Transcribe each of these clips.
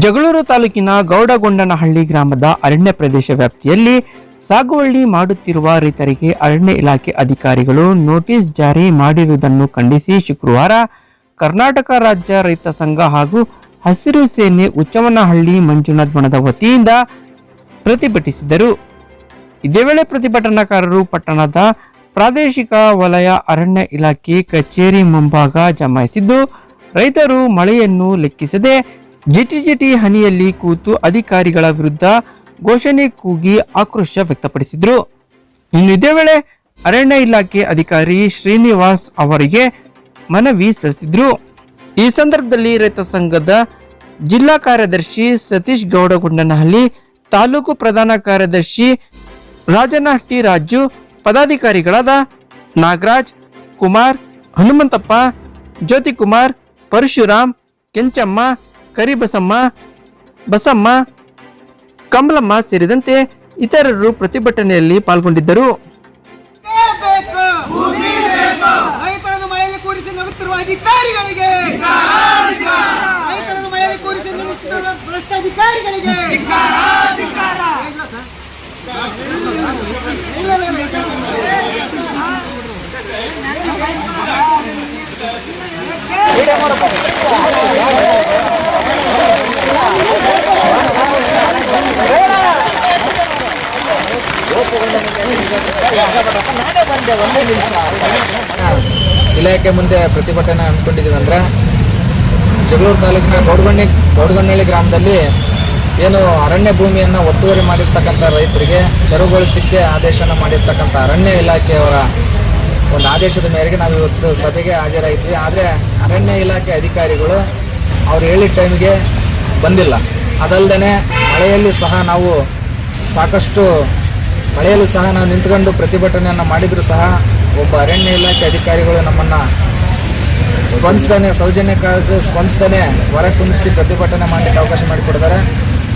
ಜಗಳೂರು ತಾಲೂಕಿನ ಗೌಡಗೊಂಡನಹಳ್ಳಿ ಗ್ರಾಮದ ಅರಣ್ಯ ಪ್ರದೇಶ ವ್ಯಾಪ್ತಿಯಲ್ಲಿ ಸಾಗುವಳಿ ಮಾಡುತ್ತಿರುವ ರೈತರಿಗೆ ಅರಣ್ಯ ಇಲಾಖೆ ಅಧಿಕಾರಿಗಳು ನೋಟಿಸ್ ಜಾರಿ ಮಾಡಿರುವುದನ್ನು ಖಂಡಿಸಿ ಶುಕ್ರವಾರ ಕರ್ನಾಟಕ ರಾಜ್ಯ ರೈತ ಸಂಘ ಹಾಗೂ ಹಸಿರು ಸೇನೆ ಉಚ್ಚವನಹಳ್ಳಿ ಮಂಜುನಾಥ್ ಬಣದ ವತಿಯಿಂದ ಪ್ರತಿಭಟಿಸಿದರು. ಇದೇ ವೇಳೆ ಪ್ರತಿಭಟನಾಕಾರರು ಪಟ್ಟಣದ ಪ್ರಾದೇಶಿಕ ವಲಯ ಅರಣ್ಯ ಇಲಾಖೆ ಕಚೇರಿ ಮುಂಭಾಗ ಜಮಾಯಿಸಿದ್ದು, ರೈತರು ಮಳೆಯನ್ನು ಲೆಕ್ಕಿಸದೆ ಜಿಟಿಜಿಟಿ ಹನಿಯಲ್ಲಿ ಕೂತು ಅಧಿಕಾರಿಗಳ ವಿರುದ್ಧ ಘೋಷಣೆ ಕೂಗಿ ಆಕ್ರೋಶ ವ್ಯಕ್ತಪಡಿಸಿದರು. ಇನ್ನು ಇದೇ ವೇಳೆ ಅರಣ್ಯ ಇಲಾಖೆ ಅಧಿಕಾರಿ ಶ್ರೀನಿವಾಸ್ ಅವರಿಗೆ ಮನವಿ ಸಲ್ಲಿಸಿದ್ರು. ಈ ಸಂದರ್ಭದಲ್ಲಿ ರೈತ ಸಂಘದ ಜಿಲ್ಲಾ ಕಾರ್ಯದರ್ಶಿ ಸತೀಶ್ ಗೌಡಗುಂಡನಹಳ್ಳಿ, ತಾಲೂಕು ಪ್ರಧಾನ ಕಾರ್ಯದರ್ಶಿ ರಾಜನಹಟ್ಟಿ ರಾಜು, ಪದಾಧಿಕಾರಿಗಳಾದ ನಾಗರಾಜ್, ಕುಮಾರ್, ಹನುಮಂತಪ್ಪ, ಜ್ಯೋತಿಕುಮಾರ್, ಪರಶುರಾಮ್, ಕೆಂಚಮ್ಮ ಕರಿಬಸಮ್ಮ ಬಸಮ್ಮ ಕಮಲಮ್ಮ ಸೇರಿದಂತೆ ಇತರರು ಪ್ರತಿಭಟನೆಯಲ್ಲಿ ಪಾಲ್ಗೊಂಡಿದ್ದರು. ಬೇಕು ರೈತರನ್ನು ಮಳೆಯಲ್ಲಿ ಕೂರಿಸಿ ನಗುತ್ತಿರುವ ಅಧಿಕಾರಿಗಳಿಗೆ ರೈತರನ್ನು ಮಳೆಯಲ್ಲಿ ಕೂರಿಸಿ ನಗುತ್ತಿರುವ ಭ್ರಷ್ಟ ಅಧಿಕಾರಿಗಳಿಗೆ ಇಲ್ಲ ಸರ್. ಇಲ್ಲ, ಇಲ್ಲ, ಇಲ್ಲ. ಇಲಾಖೆ ಮುಂದೆ ಪ್ರತಿಭಟನೆ ಹಮ್ಮಿಕೊಂಡಿದ್ದೀವಿ ಅಂದ್ರೆ ಜಗಳೂರು ತಾಲೂಕಿನ ಗೌಡಗಣ್ಣಿ ಗೌಡಗಣ್ಣಳ್ಳಿ ಗ್ರಾಮದಲ್ಲಿ ಏನು ಅರಣ್ಯ ಭೂಮಿಯನ್ನು ಒತ್ತುವರಿ ಮಾಡಿರ್ತಕ್ಕಂಥ ರೈತರಿಗೆ ತೆರವುಗೊಳಿಸಲಿಕ್ಕೆ ಆದೇಶನ ಮಾಡಿರ್ತಕ್ಕಂಥ ಅರಣ್ಯ ಇಲಾಖೆಯವರ ಒಂದು ಆದೇಶದ ಮೇರೆಗೆ ನಾವು ಇವತ್ತು ಸಭೆಗೆ ಹಾಜರಾಗಿದ್ವಿ. ಆದರೆ ಅರಣ್ಯ ಇಲಾಖೆ ಅಧಿಕಾರಿಗಳು ಅವ್ರು ಹೇಳಿದ ಟೈಮ್ಗೆ ಬಂದಿಲ್ಲ. ಅದಲ್ಲದೆ ಮಳೆಯಲ್ಲಿ ಸಹ ನಾವು ಸಾಕಷ್ಟು ಮಳೆಯಲ್ಲೂ ಸಹ ನಾವು ನಿಂತ್ಕೊಂಡು ಪ್ರತಿಭಟನೆಯನ್ನು ಮಾಡಿದರೂ ಸಹ ಒಬ್ಬ ಅರಣ್ಯ ಇಲಾಖೆ ಅಧಿಕಾರಿಗಳು ನಮ್ಮನ್ನು ಸ್ಪಂದಿಸ್ತಾನೆ ಸೌಜನ್ಯಕ್ಕಾಗಿ ಸ್ಪಂದಿಸ್ತಾನೆ, ಹೊರ ಕುಂದಿಸಿ ಪ್ರತಿಭಟನೆ ಮಾಡಲಿಕ್ಕೆ ಅವಕಾಶ ಮಾಡಿಕೊಡ್ತಾರೆ.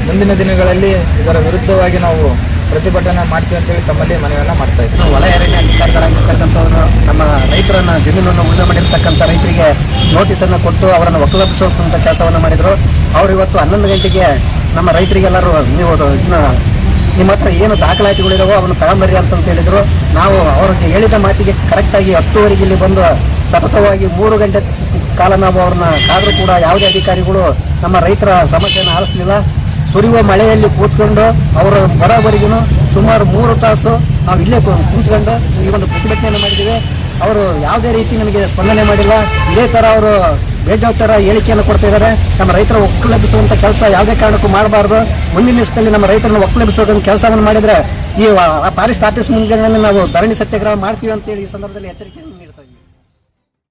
ಮುಂದಿನ ದಿನಗಳಲ್ಲಿ ಇದರ ವಿರುದ್ಧವಾಗಿ ನಾವು ಪ್ರತಿಭಟನೆ ಮಾಡ್ತೀವಿ ಅಂತೇಳಿ ತಮ್ಮಲ್ಲಿ ಮನವಿಯನ್ನು ಮಾಡ್ತಾ ಇದ್ದೀವಿ. ವಲಯ ಅರಣ್ಯ ಅಧಿಕಾರಿಗಳಾಗಿರ್ತಕ್ಕಂಥವರು ನಮ್ಮ ರೈತರನ್ನ ಜಮೀನನ್ನು ಉಳಿದ ಮಾಡಿರ್ತಕ್ಕಂಥ ರೈತರಿಗೆ ನೋಟಿಸನ್ನು ಕೊಟ್ಟು ಅವರನ್ನು ಒಕ್ಕಲಪಿಸುವಂಥ ಕೆಲಸವನ್ನು ಮಾಡಿದರು. ಅವರು ಇವತ್ತು ಹನ್ನೊಂದು ಗಂಟೆಗೆ ನಮ್ಮ ರೈತರಿಗೆಲ್ಲರೂ ನೀವು ನಿಮ್ಮ ಹತ್ರ ಏನು ದಾಖಲಾತಿಗಳಿದಾವೋ ಅವನ್ನು ತಗೊಂಬರ್ರಿ ಅಂತ ಹೇಳಿದ್ರು. ನಾವು ಅವ್ರಿಗೆ ಹೇಳಿದ ಮಾತಿಗೆ ಕರೆಕ್ಟಾಗಿ ಹತ್ತುವರೆಗೆ ಇಲ್ಲಿ ಬಂದು ಸತತವಾಗಿ ಮೂರು ಗಂಟೆ ಕಾಲ ನಾವು ಅವ್ರನ್ನ ಕಾದರೂ ಕೂಡ ಯಾವುದೇ ಅಧಿಕಾರಿಗಳು ನಮ್ಮ ರೈತರ ಸಮಸ್ಯೆಯನ್ನು ಆಲಿಸಲಿಲ್ಲ. ಸುರಿಯುವ ಮಳೆಯಲ್ಲಿ ಕೂತ್ಕೊಂಡು ಅವರ ಬರೋವರೆಗೂ ಸುಮಾರು ಮೂರು ತಾಸು ನಾವು ಇಲ್ಲೇ ಕೂತ್ಕೊಂಡು ಈ ಒಂದು ಪ್ರತಿಭಟನೆಯನ್ನು ಮಾಡಿದ್ದೀವಿ. ಅವರು ಯಾವುದೇ ರೀತಿ ನಮಗೆ ಸ್ಪಂದನೆ ಮಾಡಿಲ್ಲ. ಇದೇ ಥರ ಅವರು ಬೇಜವಾಬ್ದಾರ ಹೇಳಿಕೆಯನ್ನು ಕೊಡ್ತಾ ಇದ್ದಾರೆ. ನಮ್ಮ ರೈತರ ಒಕ್ಕಲೆಬ್ಬಿಸುವಂಥ ಕೆಲಸ ಯಾವುದೇ ಕಾರಣಕ್ಕೂ ಮಾಡಬಾರದು. ಮುಂದಿನ ದಿವಸದಲ್ಲಿ ನಮ್ಮ ರೈತರನ್ನು ಒಕ್ಕಲೆಬ್ಬಿಸುವಂಥ ಕೆಲಸವನ್ನು ಮಾಡಿದ್ರೆ ಈ ಪಾರಿಸ್ಟ್ ಆಫೀಸ್ ಮುಂದೆ ನಾವು ಧರಣಿ ಸತ್ಯಾಗ್ರಹ ಮಾಡ್ತೀವಿ ಅಂತೇಳಿ ಈ ಸಂದರ್ಭದಲ್ಲಿ ನೀಡ್ತೀವಿ